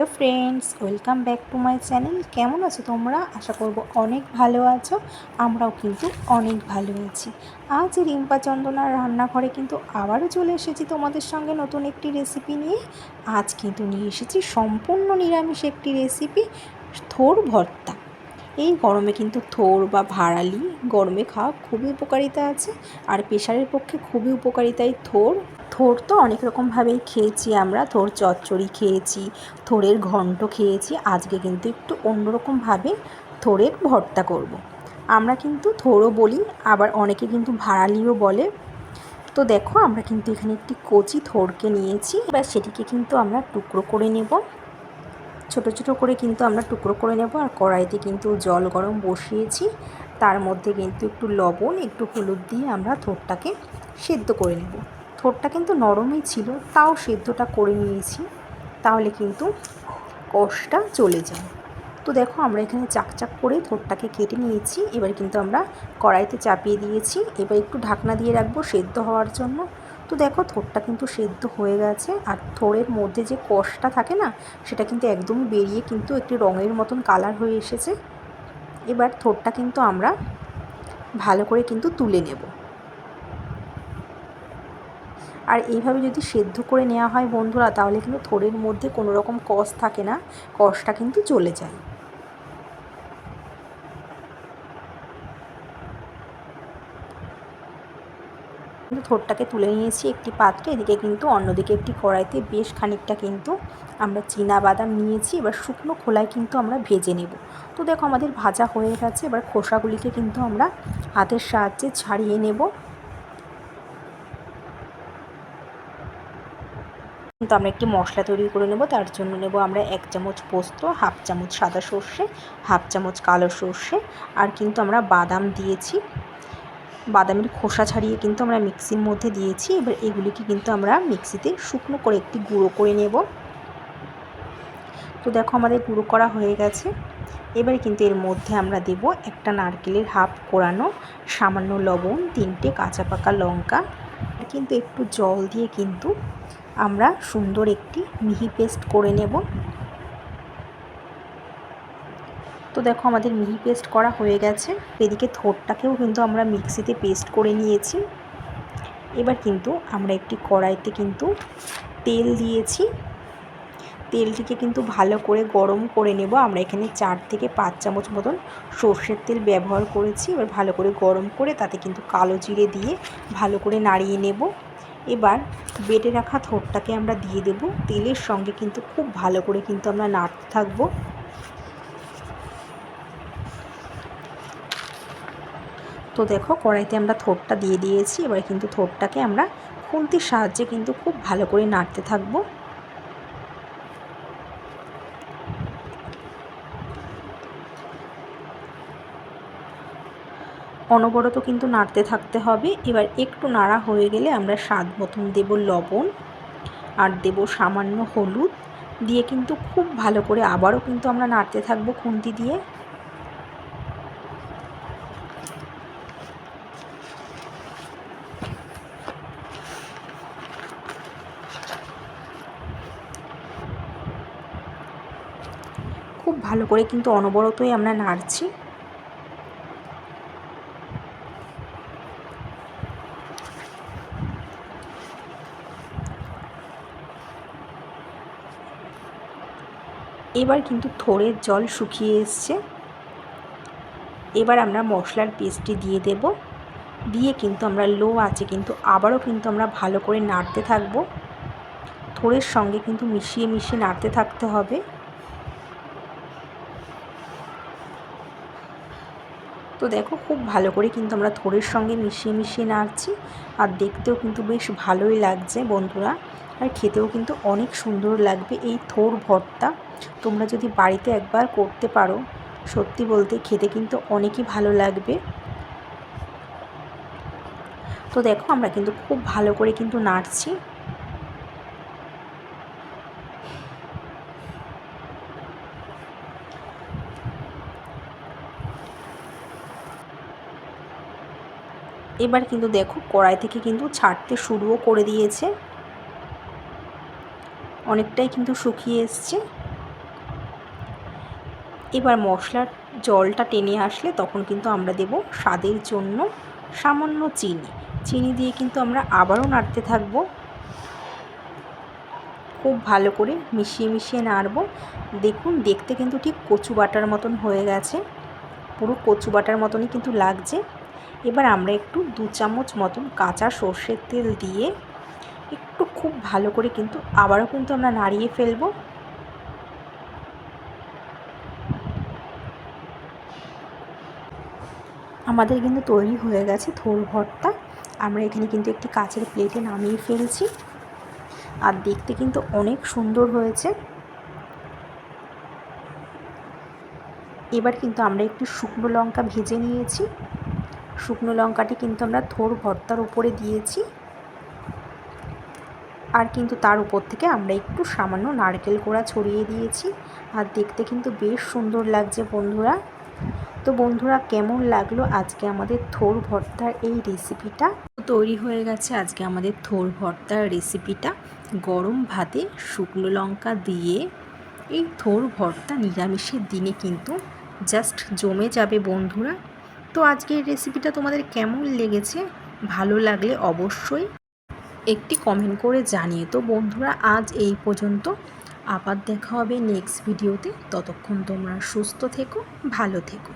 Hello friends welcome back to my channel কেমন আছো তোমরা? আশা করব অনেক ভালো আছো, আমরাও কিন্তু অনেক ভালো আছি। আজ রিম্পা চন্দনার রান্নাঘরে কিন্তু আবারও চলে এসেছি তোমাদের সঙ্গে নতুন একটি রেসিপি নিয়ে। আজ কিন্তু নিয়ে এসেছি সম্পূর্ণ নিরামিষ একটি রেসিপি থোর ভর্তা। এই গরমে কিন্তু থোর বা ভাড়ালি গরমে খাওয়া খুবই উপকারিতা আছে, আর প্রেশারের পক্ষে খুবই উপকারিতাই থোর। থোর তো অনেক রকমভাবেই খেয়েছি আমরা। থোর চচ্চড়ি খেয়েছি, থোরের ঘন্ট খেয়েছি। আজকে কিন্তু একটু অন্যরকমভাবে থোরের ভর্তা করব। আমরা কিন্তু থোরও বলি, আবার অনেকে কিন্তু ভাড়ালিও বলে। তো দেখো, আমরা কিন্তু এখানে একটি কচি থোরকে নিয়েছি। এবার সেটিকে কিন্তু আমরা টুকরো করে নেব। ছোট ছোট করে কিন্তু আমরা টুকরো করে নেব। আর কড়াইতে কিন্তু জল গরম বসিয়েছি। তার মধ্যে কিন্তু একটু লবণ, একটু হলুদ দিয়ে আমরা থোরটাকে সেদ্ধ করে নেব। থোরটা কিন্তু নরমই ছিল, তাও সেদ্ধটা করে নিয়েছি, তাহলে কিন্তু কষটা চলে যায়। তো দেখো আমরা এখানে চাকচাক করে থোরটাকে কেটে নিয়েছি, এবার কিন্তু আমরা কড়াইতে চাপিয়ে দিয়েছি, এবার একটু ঢাকনা দিয়ে রাখব সেদ্ধ হওয়ার জন্য। তো দেখো থোরটা কিন্তু সেদ্ধ হয়ে গেছে, আর থোরের মধ্যে যে কষটা থাকে না, সেটা কিন্তু একদমই বেরিয়ে কিন্তু একটি রঙের মতন কালার হয়ে এসেছে। এবার থোরটা কিন্তু আমরা ভালো করে কিন্তু তুলে নেব। আর এইভাবে যদি সেদ্ধ করে নেওয়া হয় বন্ধুরা, তাহলে কিন্তু থোড়ের মধ্যে কোনো রকম কষ থাকে না, কষটা কিন্তু চলে যায়। কিন্তু থোরটাকে তুলে নিয়েছি একটি পাত্রে, এদিকে কিন্তু অন্যদিকে একটি কড়াইতে বেশ খানিকটা কিন্তু আমরা চীনা বাদাম নিয়েছি, এবার শুকনো খোলায় কিন্তু আমরা ভেজে নেব। তো দেখো আমাদের ভাজা হয়ে গেছে, এবার খোসাগুলিকে কিন্তু আমরা হাতের সাহায্যে ছাড়িয়ে নেব। কিন্তু আমরা একটি মশলা তৈরি করে নেব। তার জন্য নেব আমরা এক চামচ পোস্ত, হাফ চামচ সাদা সর্ষে, হাফ চামচ কালো সর্ষে আর কিন্তু আমরা বাদাম দিয়েছি। বাদামের খোসা ছাড়িয়ে কিন্তু আমরা মিক্সির মধ্যে দিয়েছি। এবার এগুলিকে কিন্তু আমরা মিক্সিতে শুকনো করে একটি গুঁড়ো করে নেব। তো দেখো আমাদের গুঁড়ো করা হয়ে গেছে। এবার কিন্তু এর মধ্যে আমরা দেব একটা নারকেলের হাফ কোরানো সামান্য লবণ, তিনটে কাঁচা পাকা লঙ্কা। কিন্তু একটু জল দিয়ে কিন্তু আমরা সুন্দর একটি মিহি পেস্ট করে নেব। তো দেখো আমাদের মিহি পেস্ট করা হয়ে গেছে। এদিকে থোরটাকেও কিন্তু আমরা মিক্সিতে পেস্ট করে নিয়েছি। এবার কিন্তু আমরা একটি কড়াইতে কিন্তু তেল দিয়েছি। তেলটিকে কিন্তু ভালো করে গরম করে নেব। আমরা এখানে চার থেকে পাঁচ চামচ মতন সর্ষের তেল ব্যবহার করেছি। এবার ভালো করে গরম করে তাতে কিন্তু কালো জিরে দিয়ে ভালো করে নাড়িয়ে নেব। এবার বেটে রাখা থোরটাকে আমরা দিয়ে দেব। তেলের সঙ্গে কিন্তু খুব ভালো করে কিন্তু আমরা নাড়তে থাকব। তো দেখো, কড়াইতে আমরা থোরটা দিয়ে দিয়েছি। এবার কিন্তু থোরটাকে আমরা খুন্তির সাহায্যে কিন্তু খুব ভালো করে নাড়তে থাকব। অনবরত কিন্তু নাড়তে থাকতে হবে। এবার একটু নাড়া হয়ে গেলে আমরা স্বাদ মতন দেব লবণ আর দেব সামান্য হলুদ। দিয়ে কিন্তু খুব ভালো করে আবারও কিন্তু আমরা নাড়তে থাকব খুন্তি দিয়ে। খুব ভালো করে কিন্তু অনবরতই আমরা নাড়ছি। এবার কিন্তু থোড়ের জল শুকিয়ে এসছে। এবার আমরা মশলার পেস্টটি দিয়ে দেব। দিয়ে কিন্তু আমরা লো আছে কিন্তু আবারও কিন্তু আমরা ভালো করে নাড়তে থাকব। থোড়ের সঙ্গে কিন্তু মিশিয়ে মিশিয়ে নাড়তে থাকতে হবে। তো দেখো খুব ভালো করে কিন্তু আমরা থোড়ের সঙ্গে মিশিয়ে মিশিয়ে নাড়ছি। আর দেখতেও কিন্তু বেশ ভালোই লাগছে বন্ধুরা। আর খেতেও কিন্তু অনেক সুন্দর লাগবে এই থোর ভর্তা। তোমরা যদি বাড়িতে একবার করতে পারো, সত্যি বলতে খেতে কিন্তু অনেকই ভালো লাগবে। তো দেখো, আমরা কিন্তু খুব ভালো করে কিন্তু নাড়ছি। এবার কিন্তু দেখো, কড়াই থেকে কিন্তু ছাড়তে শুরুও করে দিয়েছে। অনেকটাই কিন্তু শুকিয়ে এসছে। এবার মশলার জলটা টেনে আসলে তখন কিন্তু আমরা দেব স্বাদের জন্য সামান্য চিনি। চিনি দিয়ে কিন্তু আমরা আবারও নাড়তে থাকব। খুব ভালো করে মিশিয়ে মিশিয়ে নাড়ব। দেখুন, দেখতে কিন্তু ঠিক কচু বাটার মতন হয়ে গেছে। পুরো কচু বাটার মতনই কিন্তু লাগছে। এবার আমরা একটু দু চামচ মতন কাঁচা সর্ষের তেল দিয়ে একটু খুব ভালো করে কিন্তু আবারও কিন্তু আমরা নাড়িয়ে ফেলব। আমাদের কিন্তু তৈরি হয়ে গেছে থোর ভর্তা। আমরা এখানে কিন্তু একটি কাচের প্লেটে নামিয়ে ফেলছি। আর দেখতে কিন্তু অনেক সুন্দর হয়েছে। এবার কিন্তু আমরা একটু শুকনো লঙ্কা ভেজে নিয়েছি। শুকনো লঙ্কাটি কিন্তু আমরা থোর ভর্তার উপরে দিয়েছি। আর কিন্তু তার উপর থেকে আমরা একটু সামান্য নারকেল কোড়া ছড়িয়ে দিয়েছি। আর দেখতে কিন্তু বেশ সুন্দর লাগছে বন্ধুরা। তো বন্ধুরা, কেমন লাগল আজকে আমাদের থোর ভর্তার এই রেসিপিটা তৈরি হয়ে গেছে আজকে আমাদের থোর ভর্তার রেসিপিটা গরম ভাতে শুকনো লঙ্কা দিয়ে এই থোর ভর্তা নিরামিষের দিনে কিন্তু জাস্ট জমে যাবে বন্ধুরা। তো আজকের রেসিপিটা তোমাদের কেমন লেগেছে? ভালো লাগলে অবশ্যই একটি কমেন্ট করে জানিয়ে তো বন্ধুরা, আজ এই পর্যন্ত। আবার দেখা হবে নেক্সট ভিডিওতে ততক্ষণ তোমরা সুস্থ থেকো, ভালো থেকো।